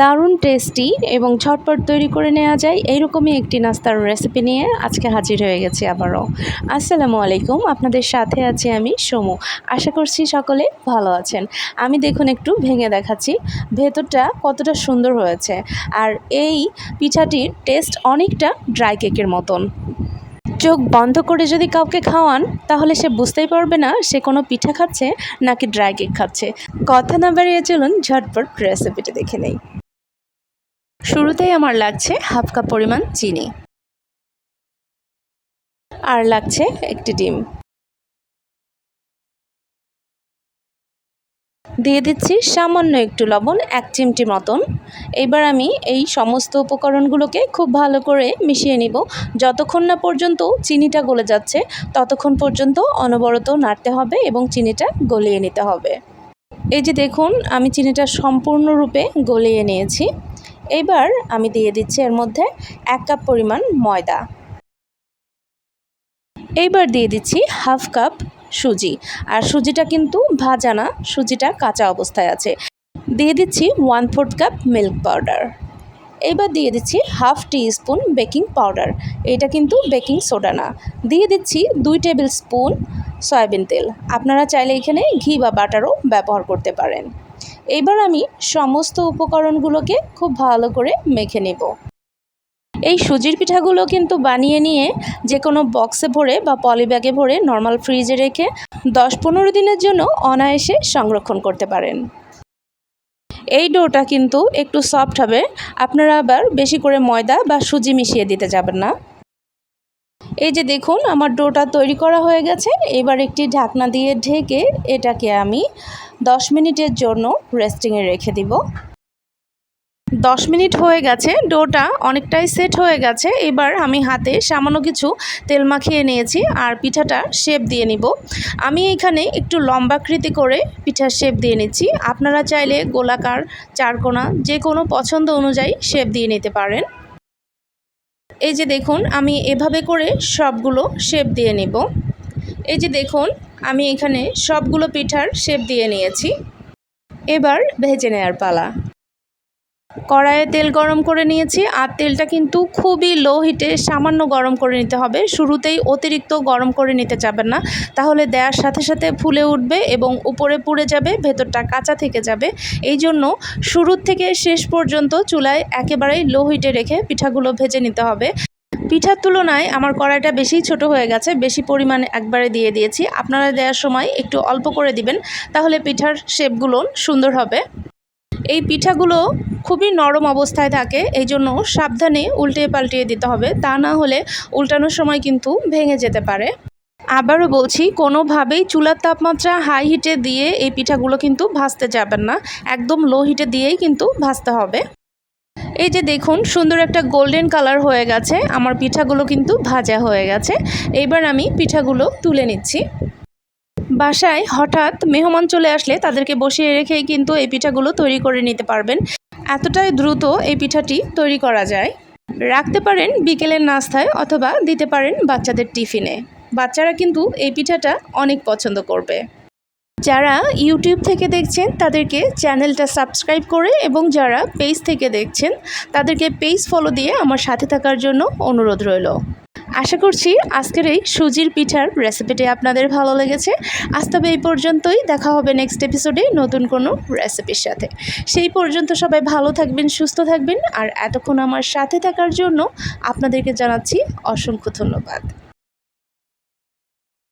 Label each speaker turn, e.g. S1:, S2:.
S1: দারুণ টেস্টি এবং ঝটপট তৈরি করে নেওয়া যায় এইরকমই একটি নাস্তার রেসিপি নিয়ে আজকে হাজির হয়ে গেছি আবারও। আসসালামু আলাইকুম, আপনাদের সাথে আছি আমি সমু। আশা করছি সকলে ভালো আছেন। আমি দেখুন একটু ভেঙে দেখাচ্ছি, ভেতরটা কতটা সুন্দর হয়েছে আর এই পিঠাটির টেস্ট অনেকটা ড্রাই কেকের মতন। চোখ বন্ধ করে যদি কাউকে খাওয়ান, তাহলে সে বুঝতেই পারবে না সে কোনো পিঠা খাচ্ছে নাকি ড্রাই কেক খাচ্ছে। কথা না বাড়িয়ে চলুন ঝটপট রেসিপিটা দেখে নেই। শুরুতেই আমার লাগছে হাফ কাপ পরিমাণ চিনি। আর লাগছে একটি ডিম। দিয়ে দিচ্ছি সামান্য একটু লবণ, এক চিমটি মতন। এবার আমি এই সমস্ত উপকরণগুলোকে খুব ভালো করে মিশিয়ে নিব। যতক্ষণ না পর্যন্ত চিনিটা গলে যাচ্ছে, ততক্ষণ পর্যন্ত অনবরত নাড়তে হবে এবং চিনিটা গলিয়ে নিতে হবে। এই যে দেখুন, আমি চিনিটা সম্পূর্ণরূপে গলিয়ে নিয়েছি। এবার আমি দিয়ে দিচ্ছি এর মধ্যে এক কাপ পরিমাণ ময়দা। এইবার দিয়ে দিচ্ছি হাফ কাপ সুজি। আর সুজিটা কিন্তু ভাজা না, সুজিটা কাঁচা অবস্থায় আছে। দিয়ে দিচ্ছি one fourth cup milk powder. এইবার দিয়ে দিচ্ছি half teaspoon baking powder. এটা কিন্তু বেকিং সোডা না। দিয়ে দিচ্ছি দুই টেবিল স্পুন সয়াবিন তেল। আপনারা চাইলে এখানে ঘি বা বাটারও ব্যবহার করতে পারেন। এবার আমি সমস্ত উপকরণগুলোকে খুব ভালো করে মেখে নেব। এই সুজির পিঠাগুলো কিন্তু বানিয়ে নিয়ে যে কোনো বক্সে ভরে বা পলি ব্যাগে ভরে নর্মাল ফ্রিজে রেখে দশ পনেরো দিনের জন্য অনায়াসে সংরক্ষণ করতে পারেন। এই ডোটা কিন্তু একটু সফট হবে, আপনারা আবার বেশি করে ময়দা বা সুজি মিশিয়ে দিতে যাবেন না। এই যে দেখুন, আমার ডোটা তৈরি করা হয়ে গেছে। এবার একটি ঢাকনা দিয়ে ঢেকে এটাকে আমি দশ মিনিটের জন্য রেস্টিংয়ে রেখে দিব। দশ মিনিট হয়ে গেছে, ডোটা অনেকটাই সেট হয়ে গেছে। এবার আমি হাতে সামান্য কিছু তেল মাখিয়ে নিয়েছি আর পিঠাটা শেপ দিয়ে নিব। আমি এখানে একটু লম্বাকৃতি করে পিঠার শেপ দিয়ে নিচ্ছি। আপনারা চাইলে গোলাকার, চারকোনা যে কোনো পছন্দ অনুযায়ী শেপ দিয়ে নিতে পারেন। এই যে দেখুন, আমি এভাবে করে সবগুলো শেপ দিয়ে নেব। এই যে দেখুন, আমি এখানে সবগুলো পিঠার শেপ দিয়ে নিয়েছি। এবার ভেজে নেয়ার পালা। কড়াইয়ে তেল গরম করে নিয়েছি আর তেলটা কিন্তু খুবই লো হিটে সামান্য গরম করে নিতে হবে। শুরুতেই অতিরিক্ত গরম করে নিতে যাবেন না। তাহলে দেওয়ার সাথে সাথে ফুলে উঠবে এবং উপরে পুড়ে যাবে, ভেতরটা কাঁচা থেকে যাবে। এই জন্য শুরুর থেকে শেষ পর্যন্ত চুলায় একেবারেই লো হিটে রেখে পিঠাগুলো ভেজে নিতে হবে। পিঠার তুলনায় আমার কড়াইটা বেশি ছোট হয়ে গেছে, বেশি পরিমাণে একবারে দিয়ে দিয়েছি। আপনারা দেওয়ার সময় একটু অল্প করে দিবেন, তাহলে পিঠার শেপগুলো সুন্দর হবে। এই পিঠাগুলো খুবই নরম অবস্থায় থাকে, এই জন্য সাবধানে উল্টে পাল্টিয়ে দিতে হবে। তা না হলে উল্টানোর সময় কিন্তু ভেঙে যেতে পারে। আবারও বলছি, কোনোভাবেই চুলার তাপমাত্রা হাই হিটে দিয়ে এই পিঠাগুলো কিন্তু ভাজতে যাবেন না। একদম লো হিটে দিয়েই কিন্তু ভাজতে হবে। এই যে দেখুন, সুন্দর একটা গোল্ডেন কালার হয়ে গেছে। আমার পিঠাগুলো কিন্তু ভাজা হয়ে গেছে। এইবার আমি পিঠাগুলো তুলে নিচ্ছি। বাসায় হঠাৎ মেহমান চলে আসলে তাদেরকে বসিয়ে রেখেই কিন্তু এই পিঠাগুলো তৈরি করে নিতে পারবেন। এতটাই দ্রুত এই পিঠাটি তৈরি করা যায়। রাখতে পারেন বিকেলের নাস্তায় অথবা দিতে পারেন বাচ্চাদের টিফিনে। বাচ্চারা কিন্তু এই পিঠাটা অনেক পছন্দ করবে। যারা ইউটিউব থেকে দেখছেন, তাদেরকে চ্যানেলটা সাবস্ক্রাইব করে এবং যারা পেজ থেকে দেখছেন, তাদেরকে পেজ ফলো দিয়ে আমার সাথে থাকার জন্য অনুরোধ রইল। আশা করছি আজকের এই সুজির পিঠার রেসিপিটি আপনাদের ভালো লেগেছে। আজ তবে এই পর্যন্তই। দেখা হবে নেক্সট এপিসোডে নতুন কোনো রেসিপির সাথে। সেই পর্যন্ত সবাই ভালো থাকবেন, সুস্থ থাকবেন। আর এতক্ষণ আমার সাথে থাকার জন্য আপনাদেরকে জানাচ্ছি অসংখ্য ধন্যবাদ।